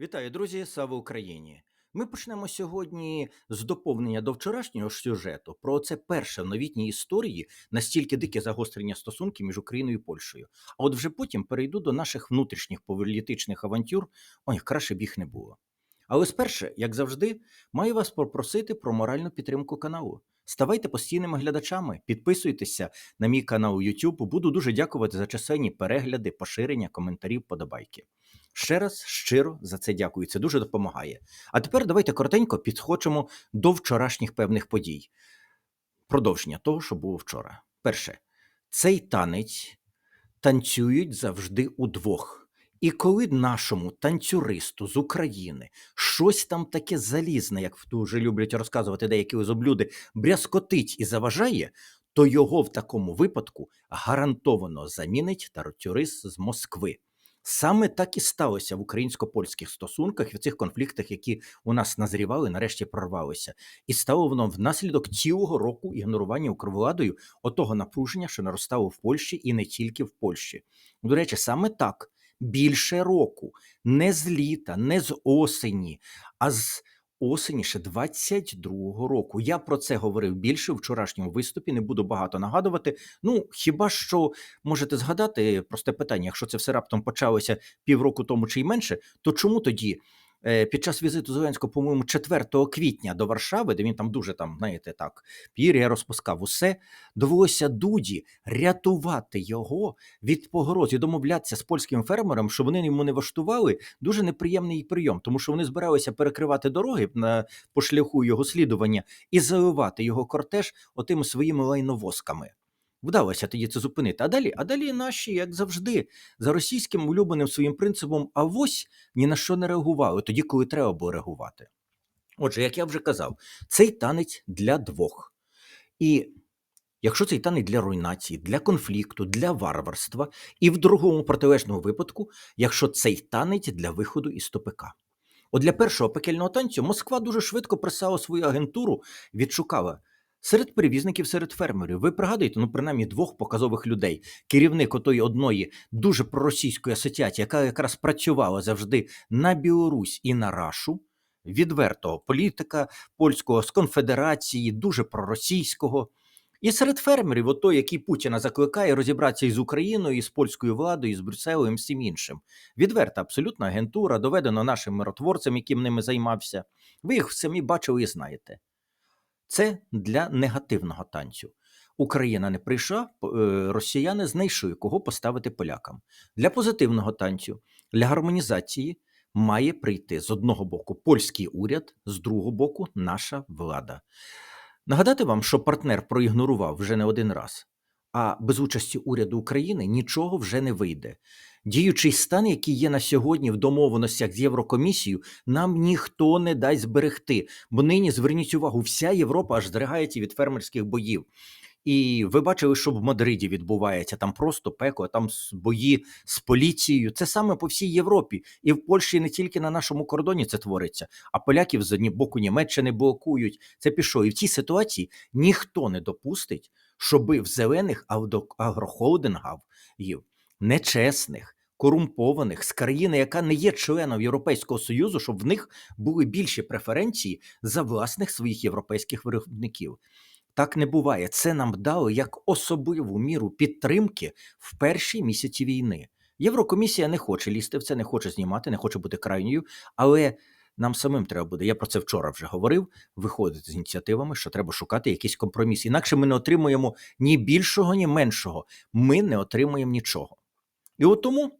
Вітаю, друзі! Слава Україні! Ми почнемо сьогодні з доповнення до вчорашнього сюжету про це перше в новітній історії настільки дике загострення стосунків між Україною і Польщею. А от вже потім перейду до наших внутрішніх політичних авантюр. Ой, краще б їх не було. Але сперше, як завжди, маю вас попросити про моральну підтримку каналу. Ставайте постійними глядачами, підписуйтеся на мій канал YouTube. Буду дуже дякувати за чисельні перегляди, поширення, коментарі, подобайки. Ще раз щиро за це дякую. Це дуже допомагає. А тепер давайте коротенько підскочимо до вчорашніх певних подій. Продовження того, що було вчора. Перше, цей танець танцюють завжди удвох. І коли нашому танцюристу з України щось там таке залізне, як дуже люблять розказувати деякі озоблюди, брязкотить і заважає, то його в такому випадку гарантовано замінить танцюрист з Москви. Саме так і сталося в українсько-польських стосунках і в цих конфліктах, які у нас назрівали, нарешті прорвалися, і стало воно внаслідок цілого року ігнорування Укрвладою отого напруження, що наростало в Польщі, і не тільки в Польщі. До речі, саме так більше року, не з літа, не з осені, а з осені ще 22-го року. Я про це говорив більше в вчорашньому виступі. Не буду багато нагадувати. Ну хіба що можете згадати просте питання: якщо це все раптом почалося півроку тому чи й менше, то чому тоді? Е, Під час візиту Зеленського, по-моєму, 4 квітня до Варшави, де він там дуже там, знаєте, так, пір'я розпускав усе, довелося Дуді рятувати його від погроз і домовлятися з польським фермером, що вони йому не влаштували дуже неприємний прийом, тому що вони збиралися перекривати дороги на по шляху його слідування і заливати його кортеж отими своїми лайновозками. Вдалося тоді це зупинити. А далі, а далі наші, як завжди, за російським улюбленим своїм принципом, авось ні на що не реагували тоді, коли треба було реагувати. Отже, як я вже казав, цей танець для двох. І якщо цей танець для руйнації, для конфлікту, для варварства, і в другому протилежному випадку, якщо цей танець для виходу із топика. От для першого пекельного танцю Москва дуже швидко присала свою агентуру, відшукала серед перевізників, серед фермерів. Ви пригадуєте, ну принаймні двох показових людей. Керівник отої одної дуже проросійської асоціації, яка якраз працювала завжди на Білорусь і на Рашу. Відвертого політика польського з конфедерації, дуже проросійського. І серед фермерів, ото, який Путіна закликає розібратися із Україною, із польською владою, із Брюсселем, і всім іншим. Відверта абсолютна агентура, доведено нашим миротворцем, яким ними займався. Ви їх самі бачили і знаєте. Це для негативного танцю. Україна не прийшла, е, росіяни знайшли, кого поставити полякам. Для позитивного танцю, для гармонізації має прийти з одного боку польський уряд, з другого боку наша влада. Нагадати вам, що партнер проігнорував вже не один раз, а без участі уряду України нічого вже не вийде. Діючий стан, який є на сьогодні в домовленостях з Єврокомісією, нам ніхто не дасть зберегти. Бо нині зверніть увагу, вся Європа аж здригається від фермерських боїв. І ви бачили, що в Мадриді відбувається там просто пекло, там бої з поліцією. Це саме по всій Європі, і в Польщі не тільки на нашому кордоні це твориться, а поляків з одні боку Німеччини блокують. Це пішло. І в цій ситуації ніхто не допустить, щоби в зелених агрохолдингів нечесних, корумпованих з країни, яка не є членом Європейського Союзу, щоб в них були більші преференції за власних своїх європейських виробників. Так не буває. Це нам дало як особливу міру підтримки в перші місяці війни. Єврокомісія не хоче лізти в це, не хоче знімати, не хоче бути крайньою, але нам самим треба буде. Я про це вчора вже говорив. Виходити з ініціативами, що треба шукати якийсь компроміс. Інакше ми не отримуємо ні більшого, ні меншого. Ми не отримуємо нічого. І от тому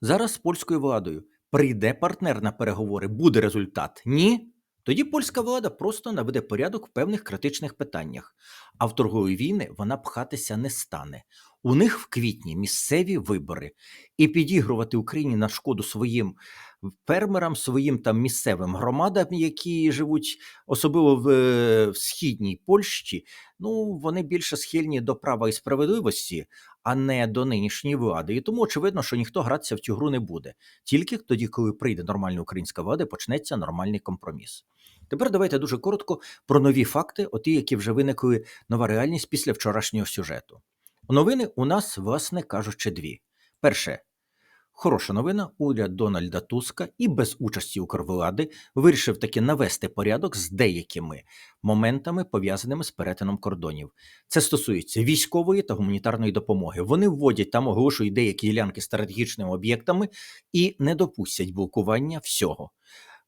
зараз з польською владою прийде партнер на переговори, буде результат. Ні. Тоді польська влада просто наведе порядок в певних критичних питаннях, а в торгові війни вона пхатися не стане. У них в квітні місцеві вибори, і підігрувати Україні на шкоду своїм фермерам, своїм там місцевим громадам, які живуть особливо в, в східній Польщі. Ну вони більше схильні до права і справедливості, а не до нинішньої влади. І тому очевидно, що ніхто гратися в цю гру не буде. Тільки тоді, коли прийде нормальна українська влада, почнеться нормальний компроміс. Тепер давайте дуже коротко про нові факти, оті, які вже виникли нова реальність після вчорашнього сюжету. Новини у нас, власне кажучи, дві. Перше, Хороша новина. Уряд Дональда Туска і без участі Укрвлади вирішив таки навести порядок з деякими моментами, пов'язаними з перетином кордонів. Це стосується військової та гуманітарної допомоги. Вони вводять там оголошують деякі ділянки стратегічними об'єктами і не допустять блокування всього.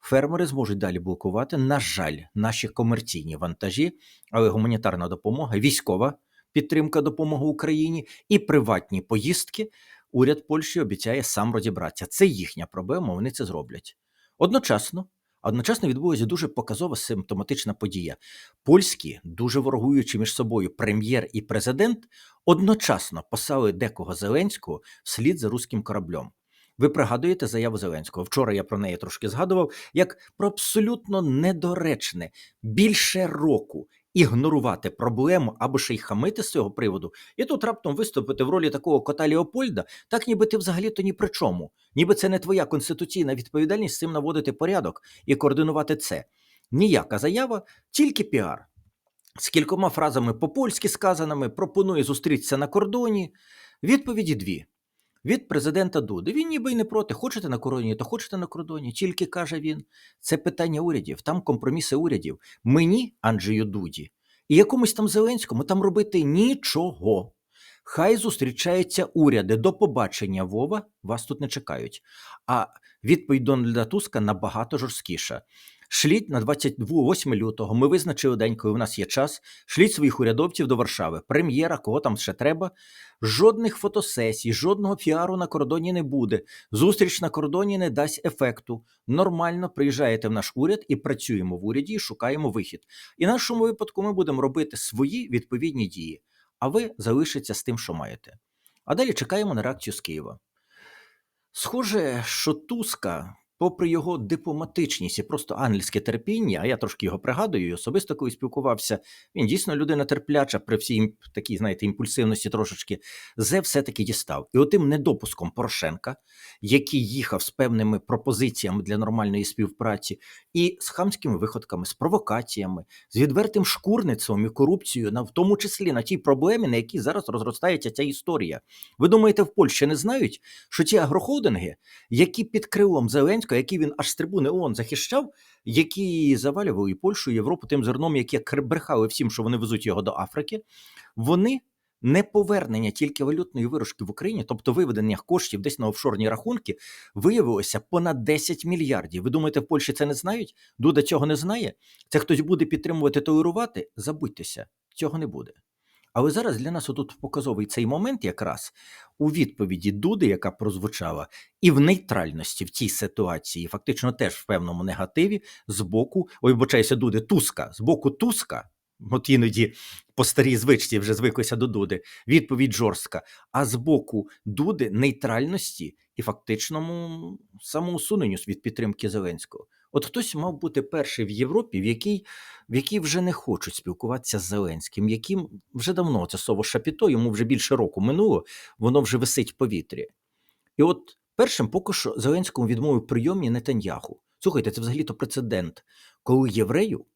Фермери зможуть далі блокувати, на жаль, наші комерційні вантажі, але гуманітарна допомога, військова підтримка допомоги Україні і приватні поїздки. Уряд Польщі обіцяє сам розібратися. Це їхня проблема, вони це зроблять. Одночасно, одночасно відбулася дуже показова симптоматична подія. Польські, дуже ворогуючи між собою прем'єр і президент, одночасно послали декого Зеленського вслід за руським кораблем. Ви пригадуєте заяву Зеленського? Вчора я про неї трошки згадував, як про абсолютно недоречне більше року ігнорувати проблему або ще й хамити з цього приводу, і тут раптом виступити в ролі такого кота Леопольда, так ніби ти взагалі-то ні при чому. Ніби це не твоя конституційна відповідальність цим наводити порядок і координувати це. Ніяка заява, тільки піар. З кількома фразами по-польськи сказаними пропонує зустрітися на кордоні. Відповіді дві. Від президента Дуди. Він ніби й не проти. Хочете на кордоні, то хочете на кордоні. Тільки каже він, це питання урядів, там компроміси урядів. Мені, Анджею Дуді, і якомусь там Зеленському там робити нічого. Хай зустрічаються уряди. До побачення, Вова, вас тут не чекають. А відповідь Дональда Туска набагато жорсткіша. Шліть на 28 лютого. Ми визначили день, коли в нас є час. Шліть своїх урядовців до Варшави. Прем'єра, кого там ще треба. Жодних фотосесій, жодного піару на кордоні не буде. Зустріч на кордоні не дасть ефекту. Нормально приїжджаєте в наш уряд і працюємо в уряді, і шукаємо вихід. І в нашому випадку ми будемо робити свої відповідні дії. А ви залишиться з тим, що маєте. А далі чекаємо на реакцію з Києва. Схоже, що Туска попри його дипломатичність і просто ангельське терпіння, а я трошки його пригадую, особисто коли спілкувався, він дійсно людина терпляча при всій такій, знаєте, імпульсивності трошечки, зе все-таки дістав. І отим недопуском Порошенка, який їхав з певними пропозиціями для нормальної співпраці, і з хамськими виходками, з провокаціями, з відвертим шкурництвом і корупцією, в тому числі на тій проблемі, на якій зараз розростається ця історія. Ви думаєте, в Польщі не знають, що ті агрохолдинги, які під крилом Зеленського Зеленського, який він аж з трибуни ООН захищав, які завалювали Польщу, Європу тим зерном, яке брехали всім, що вони везуть його до Африки, вони. Не повернення тільки валютної виручки в Україні, тобто виведення коштів десь на офшорні рахунки, виявилося понад 10 мільярдів. Ви думаєте, в Польщі це не знають? Дуда цього не знає. Це хтось буде підтримувати толерувати? Забудьтеся, цього не буде. Але зараз для нас отут показовий цей момент, якраз у відповіді Дуди, яка прозвучала, і в нейтральності в цій ситуації, фактично теж в певному негативі з боку, ой, вибачаюся, Дуди, Туска, з боку Туска. От іноді по старій звичці вже звиклися до Дуди, відповідь жорстка. А з боку Дуди нейтральності і фактичному самоусуненню від підтримки Зеленського. От хтось мав бути перший в Європі, в якій в якій вже не хочуть спілкуватися з Зеленським, яким вже давно це слово шапіто, йому вже більше року минуло, воно вже висить в повітрі. І от першим поки що Зеленському відмовив прийомі Нетаньяху. Слухайте, це взагалі-то прецедент, коли єврею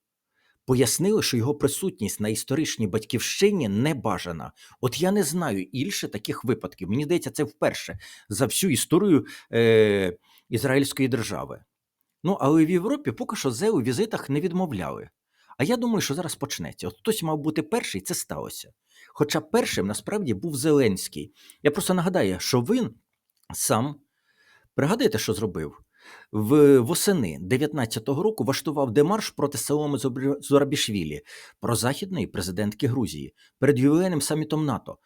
пояснили, що його присутність на історичній батьківщині не бажана. От я не знаю ільше таких випадків. Мені здається, це вперше за всю історію е- Ізраїльської держави. Ну, але в Європі поки що зе у візитах не відмовляли. А я думаю, що зараз почнеться. От хтось мав бути перший, це сталося. Хоча першим насправді був Зеленський. Я просто нагадаю, що він сам пригадуєте, що зробив? В восени 19-го року влаштував демарш проти Саломи Зорабішвілі, прозахідної президентки Грузії перед ювілейним самітом НАТО.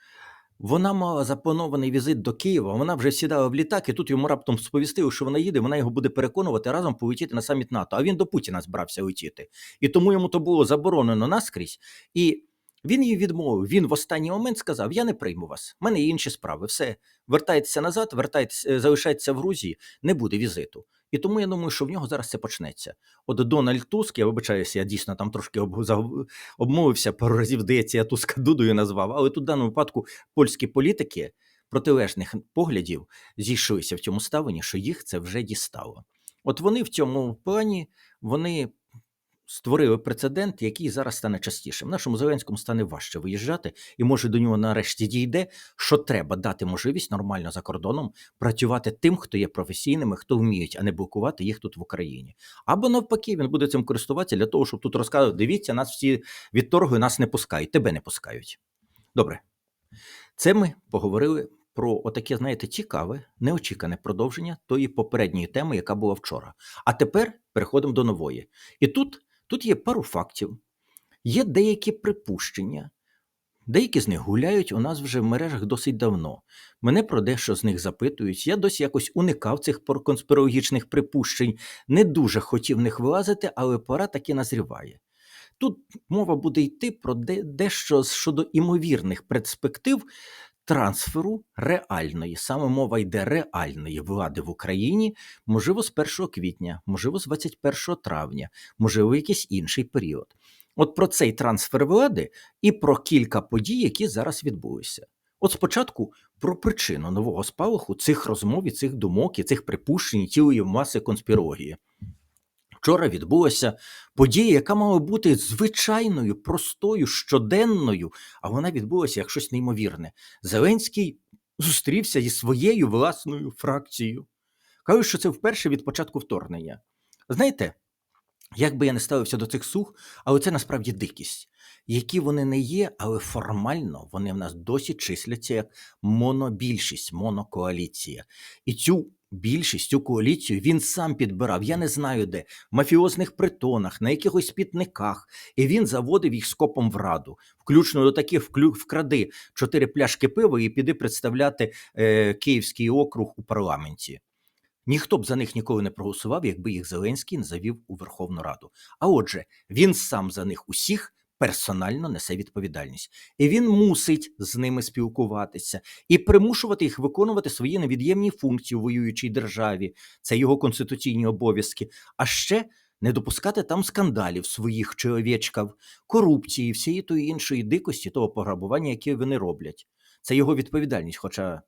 Вона мала запланований візит до Києва. Вона вже сідала в літак, і тут йому раптом сповістили, що вона їде. Вона його буде переконувати разом полетіти на саміт НАТО. А він до Путіна збирався летіти. І тому йому то було заборонено наскрізь. І він її відмовив. Він в останній момент сказав: Я не прийму вас. У мене є інші справи. Все, вертайтеся назад, вертайтеся, е, залишайтеся в Грузії, не буде візиту. І тому я думаю, що в нього зараз це почнеться. От Дональд Туск, я вибачаюся, я дійсно там трошки обмовився, пару разів здається, я Туска Дудою назвав, але тут в даному випадку польські політики протилежних поглядів зійшлися в цьому ставленні, що їх це вже дістало. От вони в цьому плані вони створили прецедент, який зараз стане частішим. Нашому Зеленському стане важче виїжджати, і може до нього нарешті дійде, що треба дати можливість нормально за кордоном працювати тим, хто є професійними, хто вміють, а не блокувати їх тут в Україні. Або навпаки, він буде цим користуватися для того, щоб тут розказувати: дивіться, нас всі відторгують, нас не пускають, тебе не пускають. Добре, це ми поговорили про отаке, знаєте, цікаве, неочікане продовження тої попередньої теми, яка була вчора. А тепер переходимо до нової. І тут, тут є пару фактів, є деякі припущення. Деякі з них гуляють у нас вже в мережах досить давно. Мене про дещо з них запитують. Я досі якось уникав цих конспірологічних припущень, не дуже хотів в них вилазити, але пора таки назріває. Тут мова буде йти про дещо щодо імовірних перспектив трансферу реальної, саме мова йде реальної влади в Україні, можливо, з 1 квітня, можливо, з 21 травня, можливо, якийсь інший період. От про цей трансфер влади і про кілька подій, які зараз відбулися. От спочатку про причину нового спалаху цих розмов, і цих думок і цих припущень, цілої маси конспірології. Вчора відбулася подія, яка мала бути звичайною, простою, щоденною, а вона відбулася як щось неймовірне. Зеленський зустрівся зі своєю власною фракцією. Кажуть, що це вперше від початку вторгнення. Знаєте, як би я не ставився до цих сух, але це насправді дикість, які вони не є, але формально вони в нас досі числяться як монобільшість, монокоаліція. І цю більшість, цю коаліцію він сам підбирав. Я не знаю де, в мафіозних притонах, на якихось пітниках. І він заводив їх скопом в раду, включно до таких вкради чотири пляшки пива і піди представляти е, Київський округ у парламенті. Ніхто б за них ніколи не проголосував, якби їх Зеленський не завів у Верховну Раду. А отже, він сам за них усіх персонально несе відповідальність, і він мусить з ними спілкуватися і примушувати їх виконувати свої невід'ємні функції у воюючій державі. Це його конституційні обов'язки. А ще не допускати там скандалів своїх чи овечків, корупції, всієї тої іншої дикості, того пограбування, яке вони роблять. Це його відповідальність, хоча.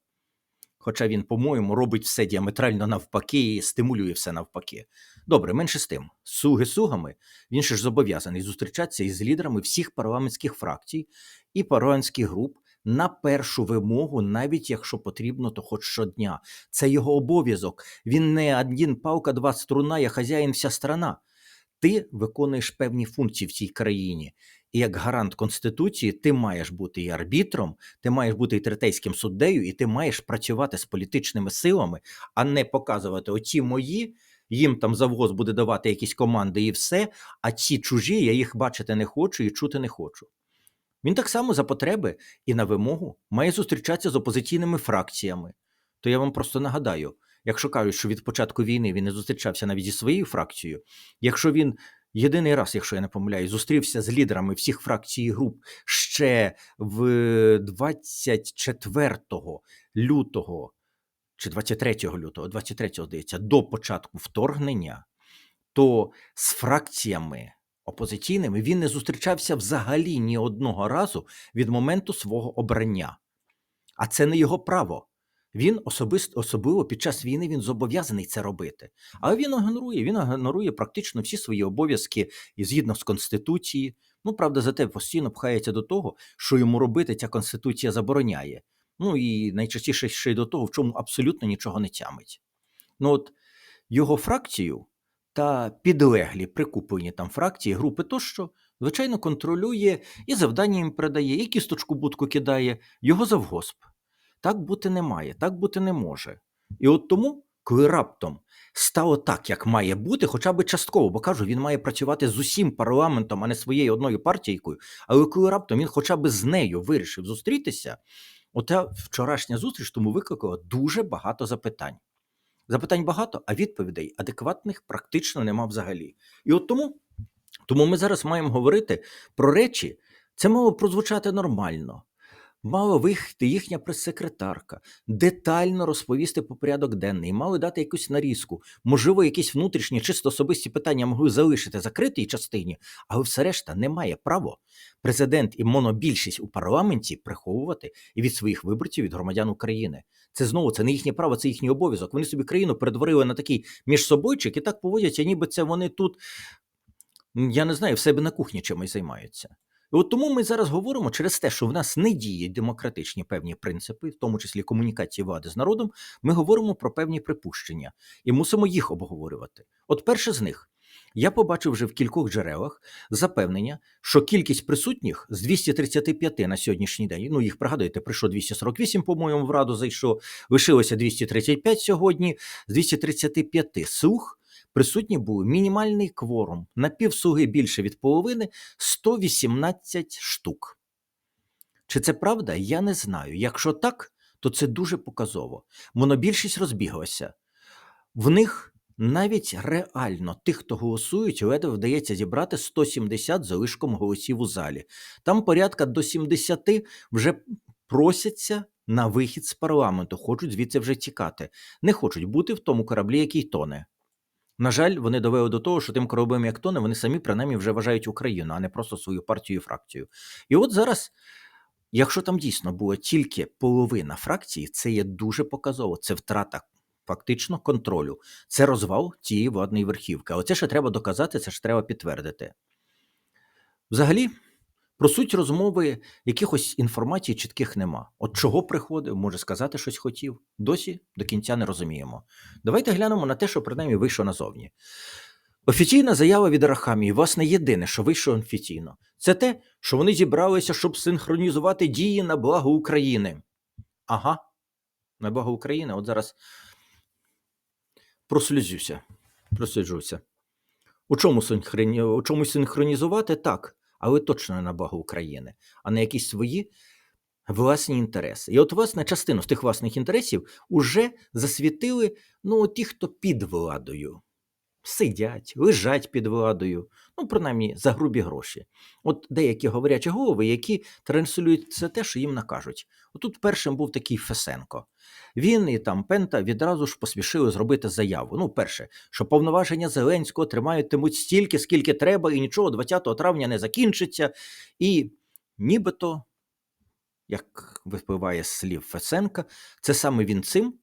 Хоча він, по-моєму, робить все діаметрально навпаки і стимулює все навпаки. Добре, менше з тим. Суги сугами він ще ж зобов'язаний зустрічатися із лідерами всіх парламентських фракцій і парламентських груп на першу вимогу, навіть якщо потрібно, то хоч щодня. Це його обов'язок. Він не один палка, два струна, я хазяїн вся страна. Ти виконуєш певні функції в цій країні. І як гарант Конституції, ти маєш бути і арбітром, ти маєш бути і третейським суддею, і ти маєш працювати з політичними силами, а не показувати оці мої, їм там завгоз буде давати якісь команди і все, а ці чужі, я їх бачити не хочу і чути не хочу. Він так само за потреби і на вимогу має зустрічатися з опозиційними фракціями. То я вам просто нагадаю, якщо кажуть, що від початку війни він не зустрічався навіть зі своєю фракцією, якщо він єдиний раз, якщо я не помиляюсь, зустрівся з лідерами всіх фракцій і груп ще в 24 лютого чи 23 лютого, 23 здається, до початку вторгнення, то з фракціями опозиційними він не зустрічався взагалі ні одного разу від моменту свого обрання. А це не його право. Він особисто особливо під час війни він зобов'язаний це робити. Але він ігнорує, він ігнорує практично всі свої обов'язки і згідно з конституції. Ну, правда, зате постійно пхається до того, що йому робити ця конституція забороняє. Ну і найчастіше ще й до того, в чому абсолютно нічого не тямить. Ну от його фракцію та підлеглі прикуплені там фракції, групи тощо, звичайно, контролює і завдання їм передає, і кісточку будку кидає його завгосп. Так бути не має, так бути не може. І от тому, коли раптом стало так, як має бути, хоча б частково, бо кажу, він має працювати з усім парламентом, а не своєю одною партійкою. Але коли раптом він хоча б з нею вирішив зустрітися, ота вчорашня зустріч тому викликала дуже багато запитань. Запитань багато, а відповідей адекватних практично нема взагалі. І от тому, тому ми зараз маємо говорити про речі, це мало прозвучати нормально. Мала виїхати їхня прес-секретарка, детально розповісти по порядок денний, мали дати якусь нарізку. Можливо, якісь внутрішні, чисто особисті питання могли залишити закритій частині, але все решта не має права президент і монобільшість у парламенті приховувати і від своїх виборців, від громадян України. Це знову це не їхнє право, це їхній обов'язок. Вони собі країну перетворили на такий між собойчик і так поводяться, ніби це вони тут Я не знаю, в себе на кухні чимось займаються. І от тому ми зараз говоримо через те, що в нас не діють демократичні певні принципи, в тому числі комунікації влади з народом, ми говоримо про певні припущення і мусимо їх обговорювати. От перше з них. Я побачив вже в кількох джерелах запевнення, що кількість присутніх з 235 на сьогоднішній день, ну їх пригадуєте, прийшло 248, по-моєму, в Раду зайшло, лишилося 235 сьогодні, з 235 сух присутні були мінімальний кворум на півсуги більше від половини 118 штук. Чи це правда? Я не знаю. Якщо так, то це дуже показово. Монобільшість розбіглася. В них навіть реально тих, хто голосують, ледве вдається зібрати 170 залишком голосів у залі. Там порядка до 70 вже просяться на вихід з парламенту, хочуть звідси вже тікати, не хочуть бути в тому кораблі, який тоне. На жаль, вони довели до того, що тим коробим, як тоне, вони самі принаймні вже вважають Україну, а не просто свою партію і фракцію. І от зараз, якщо там дійсно була тільки половина фракції, це є дуже показово. Це втрата фактично контролю. Це розвал цієї владної верхівки. Але це ще треба доказати, це ж треба підтвердити. Взагалі, про суть розмови якихось інформацій чітких нема. От чого приходив, може сказати щось хотів. Досі до кінця не розуміємо. Давайте глянемо на те, що принаймні вийшло назовні. Офіційна заява від Арахамії, власне, єдине, що вийшло офіційно, це те, що вони зібралися, щоб синхронізувати дії на благо України. Ага, на благо України. От зараз прослюзюся, чому. У чому синхронізувати? Так, але точно не на благо України, а на якісь свої власні інтереси. І от, власне, частину з тих власних інтересів уже засвітили ну, ті, хто під владою. Сидять, лежать під владою, ну, принаймні, за грубі гроші. От деякі говорячі голови, які транслюють це те, що їм накажуть. Отут першим був такий Фесенко. Він і там Пента відразу ж поспішили зробити заяву. Ну, перше, що повноваження Зеленського триматимуть стільки, скільки треба, і нічого 20 травня не закінчиться. І нібито, як випливає з слів Фесенка, це саме він цим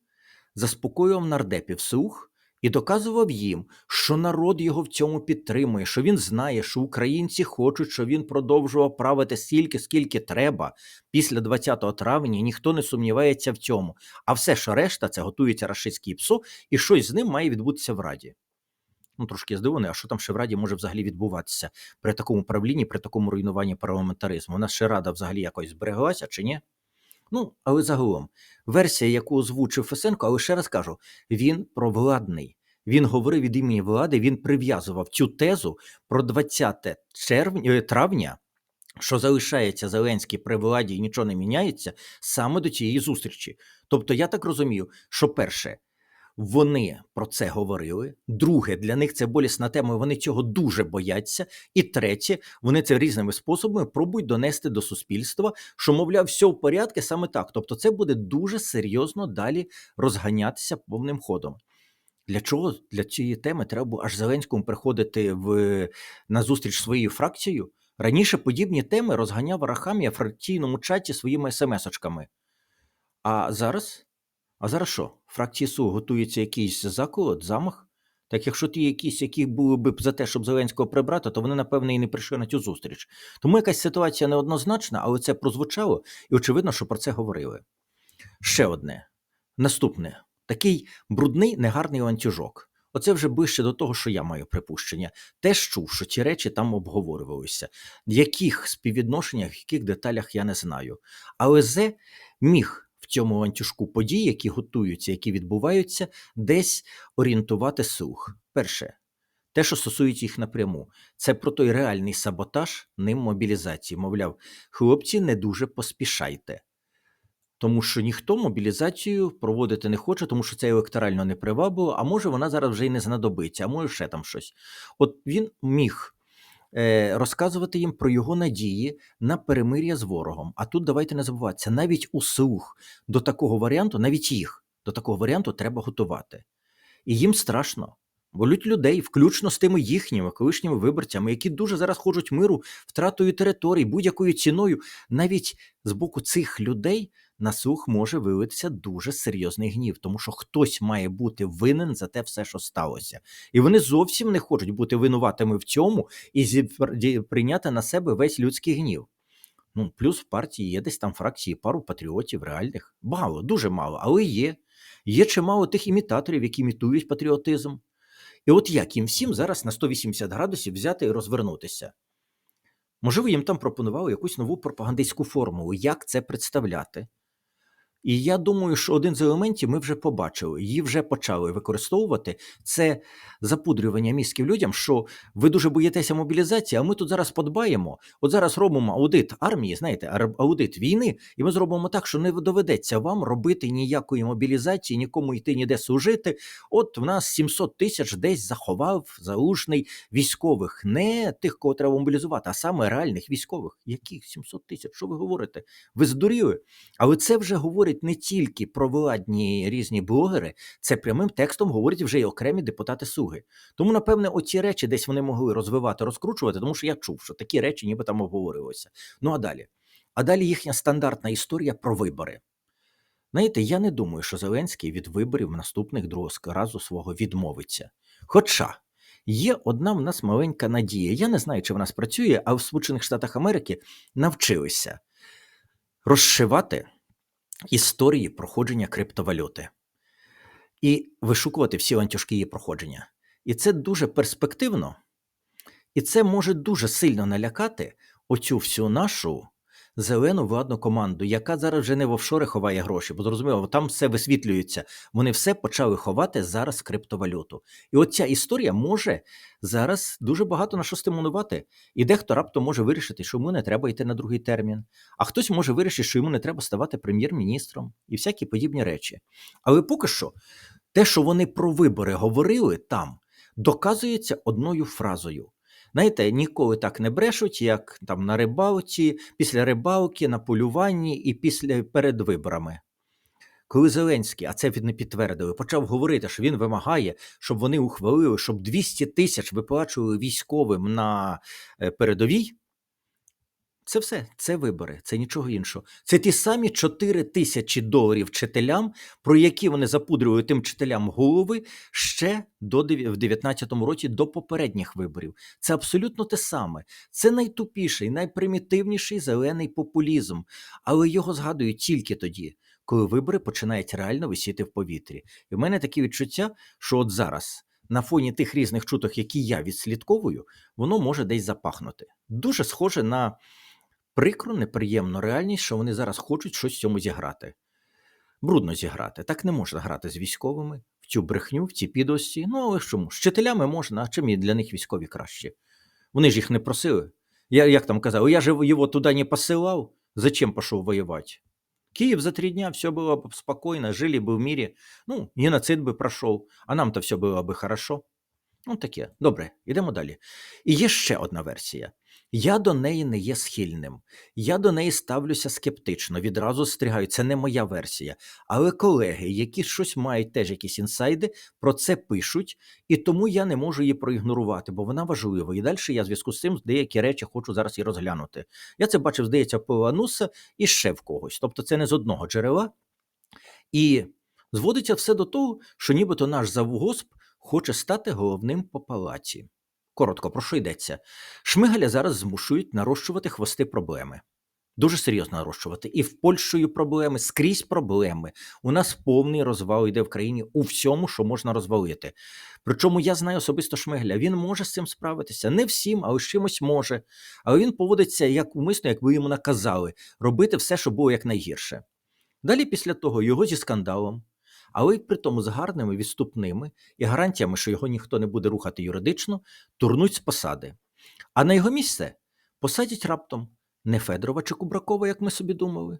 заспокоював нардепів слух і доказував їм, що народ його в цьому підтримує, що він знає, що українці хочуть, щоб він продовжував правити стільки, скільки треба. Після 20 травня ніхто не сумнівається в цьому. А все, що решта, це готується рашистський псо, і щось з ним має відбутися в Раді. Ну, трошки здивований, а що там ще в Раді може взагалі відбуватися при такому правлінні, при такому руйнуванні парламентаризму? У нас ще Рада взагалі якось збереглася чи ні? Ну, але загалом, версія, яку озвучив Фесенко, але ще раз кажу, він провладний. Він говорив від імені влади, він прив'язував цю тезу про 20 червня, е, травня, що залишається Зеленський при владі і нічого не міняється, саме до цієї зустрічі. Тобто, я так розумію, що перше, вони про це говорили. Друге, для них це болісна тема, вони цього дуже бояться. І третє, вони це різними способами пробують донести до суспільства, що, мовляв, все в порядку саме так. Тобто, це буде дуже серйозно далі розганятися повним ходом. Для чого для цієї теми треба аж Зеленському приходити в, на зустріч своєю фракцією? Раніше подібні теми розганяв Арахамія в фракційному чаті своїми смс-очками. А зараз? А зараз що? Фракції СУ готується якийсь заколот, замах? Так якщо ті якісь, які були б за те, щоб Зеленського прибрати, то вони, напевне, і не прийшли на цю зустріч. Тому якась ситуація неоднозначна, але це прозвучало, і очевидно, що про це говорили. Ще одне. Наступне. Такий брудний, негарний ланцюжок. Оце вже ближче до того, що я маю припущення. Теж чув, що ці речі там обговорювалися. В яких співвідношеннях, в яких деталях я не знаю. Але Зе міг в цьому ланцюжку подій, які готуються, які відбуваються, десь орієнтувати слух. Перше, те, що стосується їх напряму, це про той реальний саботаж ним мобілізації. Мовляв, хлопці, не дуже поспішайте. Тому що ніхто мобілізацію проводити не хоче, тому що це електорально не привабило, а може вона зараз вже й не знадобиться, а може ще там щось. От він міг розказувати їм про його надії на перемир'я з ворогом. А тут давайте не забуватися, навіть у слух до такого варіанту, навіть їх до такого варіанту треба готувати. І їм страшно. Болють людей, включно з тими їхніми колишніми виборцями, які дуже зараз хочуть миру втратою територій, будь-якою ціною. Навіть з боку цих людей на слух може виявитися дуже серйозний гнів, тому що хтось має бути винен за те все, що сталося. І вони зовсім не хочуть бути винуватими в цьому і прийняти на себе весь людський гнів. Ну, плюс в партії є десь там фракції пару патріотів реальних. Мало, дуже мало, але є. Є чимало тих імітаторів, які імітують патріотизм. І от як їм всім зараз на 180 градусів взяти і розвернутися? Можливо, їм там пропонували якусь нову пропагандистську формулу, як це представляти. І я думаю, що один з елементів ми вже побачили, її вже почали використовувати. Це запудрювання мізків людям, що ви дуже боїтеся мобілізації, а ми тут зараз подбаємо. От зараз робимо аудит армії, знаєте, аудит війни, і ми зробимо так, що не доведеться вам робити ніякої мобілізації, нікому йти ніде служити. От в нас 700 тисяч десь заховав залужний військових, не тих, кого треба мобілізувати, а саме реальних військових. Яких 700 тисяч? Що ви говорите? Ви здуріли? Але це вже говорить не тільки про владні різні блогери, це прямим текстом говорять вже й окремі депутати Суги. Тому, напевне, оці речі десь вони могли розвивати, розкручувати, тому що я чув, що такі речі ніби там обговорювалися. Ну а далі? А далі їхня стандартна історія про вибори. Знаєте, я не думаю, що Зеленський від виборів наступних другого разу свого відмовиться. Хоча є одна в нас маленька надія. Я не знаю, чи вона спрацює, а в Сполучених Штатах Америки навчилися розшивати історії проходження криптовалюти і вишукувати всі ланцюжки її проходження. І це дуже перспективно, і це може дуже сильно налякати оцю всю нашу зелену владну команду, яка зараз вже не в офшори ховає гроші, бо зрозуміло, там все висвітлюється. Вони все почали ховати зараз криптовалюту. І от ця історія може зараз дуже багато на що стимулювати. І дехто раптом може вирішити, що йому не треба йти на другий термін, а хтось може вирішити, що йому не треба ставати прем'єр-міністром і всякі подібні речі. Але поки що, те, що вони про вибори говорили там, доказується одною фразою. Знаєте, ніколи так не брешуть, як там на рибалці, після рибалки, на полюванні і після перед виборами. Коли Зеленський, а це не підтвердили, почав говорити, що він вимагає, щоб вони ухвалили, щоб 200 тисяч виплачували військовим на е, передовій. Це все, це вибори, це нічого іншого. Це ті самі 4 тисячі доларів вчителям, про які вони запудрювали тим вчителям голови ще до в 19-му році до попередніх виборів. Це абсолютно те саме. Це найтупіший, найпримітивніший зелений популізм, але його згадують тільки тоді, коли вибори починають реально висіти в повітрі. І в мене таке відчуття, що от зараз. На фоні тих різних чуток, які я відслідковую, воно може десь запахнути. Дуже схоже на прикро, неприємну реальність, що вони зараз хочуть щось в цьому зіграти. Брудно зіграти. Так не можна грати з військовими в цю брехню, в ці підості. Ну, але ж чому? З вчителями можна, а чим і для них військові краще? Вони ж їх не просили. Я як там казав, я же його туди не посилав, зачем пішов воювати? Киев за три дня все было бы спокойно, жили бы в мире. Ну, геноцид би пройшов, а нам-то все було би хорошо. Ну, таке. Добре, йдемо далі. І є ще одна версія. Я до неї не є схильним. Я до неї ставлюся скептично, відразу стригаю. Це не моя версія. Але колеги, які щось мають теж якісь інсайди, про це пишуть, і тому я не можу її проігнорувати, бо вона важлива. І далі я в зв'язку з цим деякі речі хочу зараз і розглянути. Я це бачив, здається, в Пилануса і ще в когось. Тобто це не з одного джерела. І зводиться все до того, що нібито наш завгосп хоче стати головним по палаці. Коротко, про що йдеться? Шмигаля зараз змушують нарощувати хвости проблеми. Дуже серйозно нарощувати. І в Польщею проблеми, скрізь проблеми. У нас повний розвал йде в країні у всьому, що можна розвалити. Причому я знаю особисто Шмигаля. Він може з цим справитися. Не всім, але з чимось може. Але він поводиться як умисно, як ви йому наказали, робити все, що було якнайгірше. Далі, після того, його зі скандалом, але й при тому з гарними відступними і гарантіями, що його ніхто не буде рухати юридично, турнуть з посади. А на його місце посадять раптом не Федорова чи Кубракова, як ми собі думали.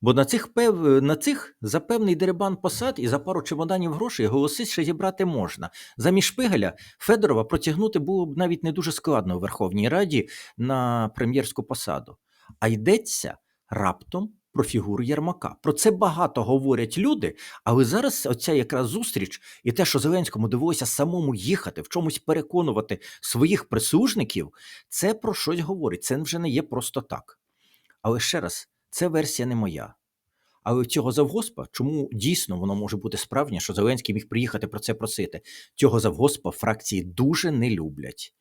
Бо на цих, пев... на цих за певний дерибан посад і за пару чемоданів грошей голоси ще зібрати можна. Замість Шпигеля Федорова протягнути було б навіть не дуже складно у Верховній Раді на прем'єрську посаду. А йдеться раптом про фігуру Єрмака. Про це багато говорять люди, але зараз оця якраз зустріч і те, що Зеленському довелося самому їхати, в чомусь переконувати своїх прислужників, це про щось говорить. Це вже не є просто так. Але ще раз, це версія не моя. Але цього завгоспа, чому дійсно воно може бути справжнє, що Зеленський міг приїхати про це просити? Цього завгоспа фракції дуже не люблять.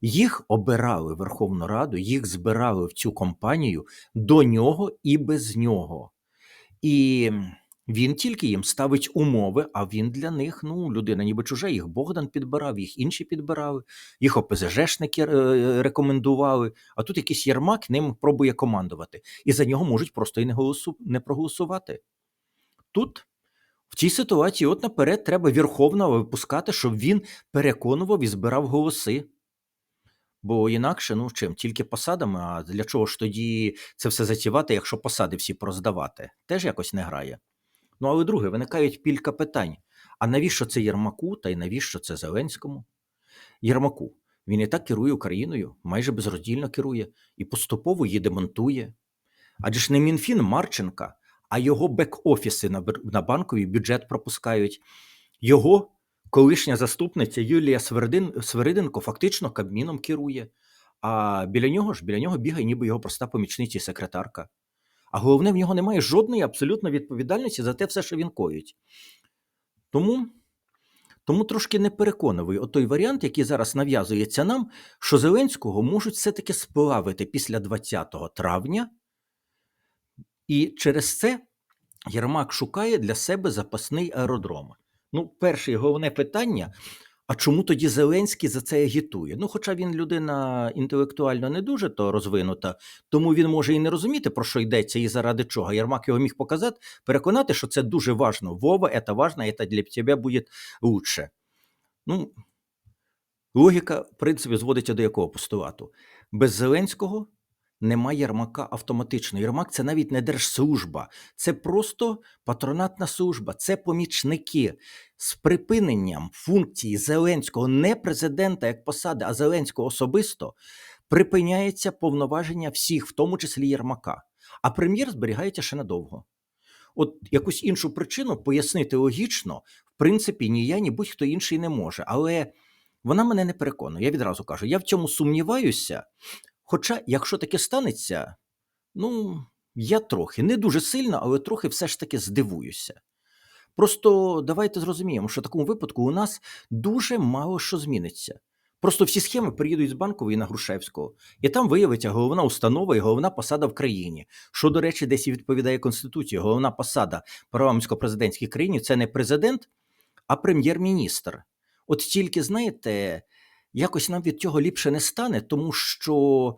Їх обирали Верховну Раду, їх збирали в цю компанію до нього і без нього. І він тільки їм ставить умови, а він для них, ну, людина ніби чужа, їх Богдан підбирав, їх інші підбирали, їх ОПЗЖшники е, рекомендували, а тут якийсь Єрмак ним пробує командувати. І за нього можуть просто і не, голосу... не проголосувати. Тут, в цій ситуації, от наперед треба Верховного випускати, щоб він переконував і збирав голоси. Бо інакше, ну чим, тільки посадами, а для чого ж тоді це все затівати, якщо посади всі проздавати? Теж якось не грає. Ну, але друге, виникають кілька питань. А навіщо це Єрмаку, та й навіщо це Зеленському? Єрмаку. Він і так керує Україною, майже безроздільно керує і поступово її демонтує. Адже ж не Мінфін Марченка, а його бек-офіси на, на банковій бюджет пропускають. Його колишня заступниця Юлія Свердин, Свериденко фактично Кабміном керує. А біля нього ж біля нього бігає ніби його проста помічниця і секретарка. А головне, в нього немає жодної абсолютно відповідальності за те все, що він коїть. Тому, тому трошки не переконливий отой варіант, який зараз нав'язується нам, що Зеленського можуть все-таки сплавити після 20 травня, і через це Єрмак шукає для себе запасний аеродром. Ну, перше головне питання: а чому тоді Зеленський за це агітує? Ну, хоча він людина інтелектуально не дуже то розвинута, тому він може і не розуміти, про що йдеться і заради чого. Єрмак його міг показати, переконати, що це дуже важно. Вова, це важно, це для тебе буде лучше. Ну, логіка, в принципі, зводиться до якого постулату? Без Зеленського немає Єрмака автоматично. Єрмак це навіть не держслужба, це просто патронатна служба, це помічники з припиненням функції Зеленського, не президента як посади, а Зеленського особисто, припиняється повноваження всіх, в тому числі Єрмака. А прем'єр зберігається ще надовго. От якусь іншу причину пояснити логічно, в принципі, ні я, ні будь-хто інший не може. Але вона мене не переконує. Я відразу кажу, я в цьому сумніваюся. Хоча, якщо таке станеться, ну, я трохи, не дуже сильно, але трохи все ж таки здивуюся. Просто давайте зрозуміємо, що в такому випадку у нас дуже мало що зміниться. Просто всі схеми приїдуть з банкової на Грушевського, і там виявиться головна установа і головна посада в країні. Що, до речі, десь і відповідає Конституції. Головна посада парламентсько-президентській країні це не президент, а прем'єр-міністр. От тільки, знаєте, якось нам від цього ліпше не стане, тому що,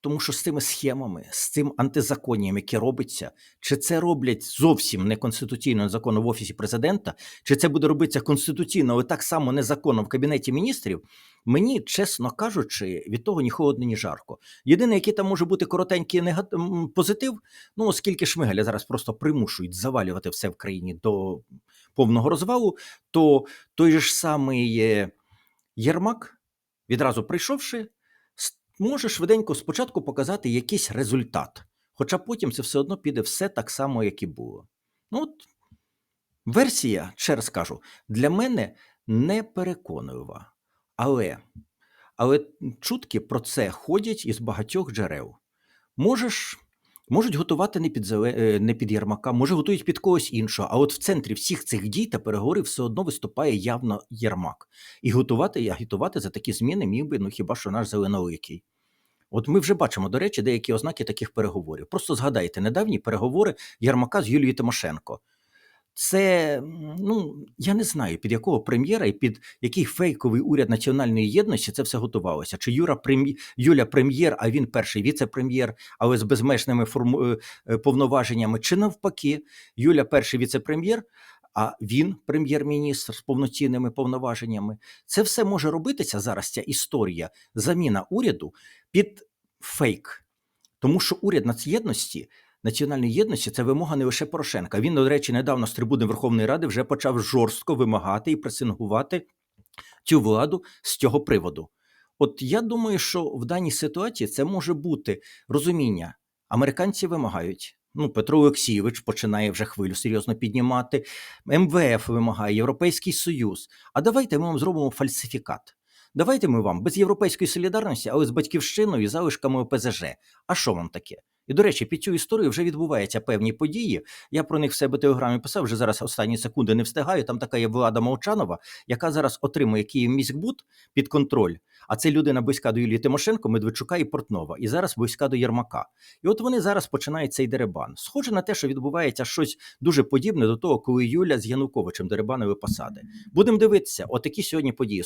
тому що з цими схемами, з цим антизаконням, яке робиться, чи це роблять зовсім неконституційно незаконно в офісі президента, чи це буде робитися конституційно, але так само незаконно в кабінеті міністрів. Мені, чесно кажучи, від того ні холодно, ні жарко. Єдине, який там може бути коротенький негат... позитив, ну оскільки Шмигаля зараз просто примушують завалювати все в країні до повного розвалу, то той же ж самий е, Єрмак, відразу прийшовши, може швиденько спочатку показати якийсь результат. Хоча потім це все одно піде все так само, як і було. Ну, от, версія, ще раз кажу, для мене не переконлива. Але, але чутки про це ходять із багатьох джерел. Можеш, можуть готувати не під, Зеле- е, не під Єрмака, може готують під когось іншого. А от в центрі всіх цих дій та переговорів все одно виступає явно Єрмак. І готувати і агітувати за такі зміни міг би, ну хіба що наш зеленоликий. От ми вже бачимо, до речі, деякі ознаки таких переговорів. Просто згадайте недавні переговори Єрмака з Юлією Тимошенко. Це, ну, я не знаю, під якого прем'єра і під який фейковий уряд національної єдності це все готувалося. Чи Юра прем'єр, Юля прем'єр, а він перший віце-прем'єр, але з безмежними форму, е, е, повноваженнями, чи навпаки, Юля перший віце-прем'єр, а він прем'єр-міністр з повноцінними повноваженнями. Це все може робитися зараз. Ця історія заміна уряду під фейк. Тому що уряд нацєдності, національної єдності це вимога не лише Порошенка. Він, до речі, недавно з трибуни Верховної Ради вже почав жорстко вимагати і пресингувати цю владу з цього приводу. От я думаю, що в даній ситуації це може бути розуміння. Американці вимагають. Ну, Петро Олексійович починає вже хвилю серйозно піднімати. МВФ вимагає, Європейський Союз. А давайте ми вам зробимо фальсифікат. Давайте ми вам без європейської солідарності, але з батьківщиною і залишками ОПЗЖ. А що вам таке? І, до речі, під цю історію вже відбуваються певні події. Я про них в себе телеграмі писав, вже зараз останні секунди не встигаю. Там така є влада Мовчанова, яка зараз отримує Київміськбуд під контроль. А це людина близька до Юлії Тимошенко, Медведчука і Портнова, і зараз близька до Єрмака. І от вони зараз починають цей деребан. Схоже на те, що відбувається щось дуже подібне до того, коли Юля з Януковичем деребанили посади. Будемо дивитися, отакі сьогодні події.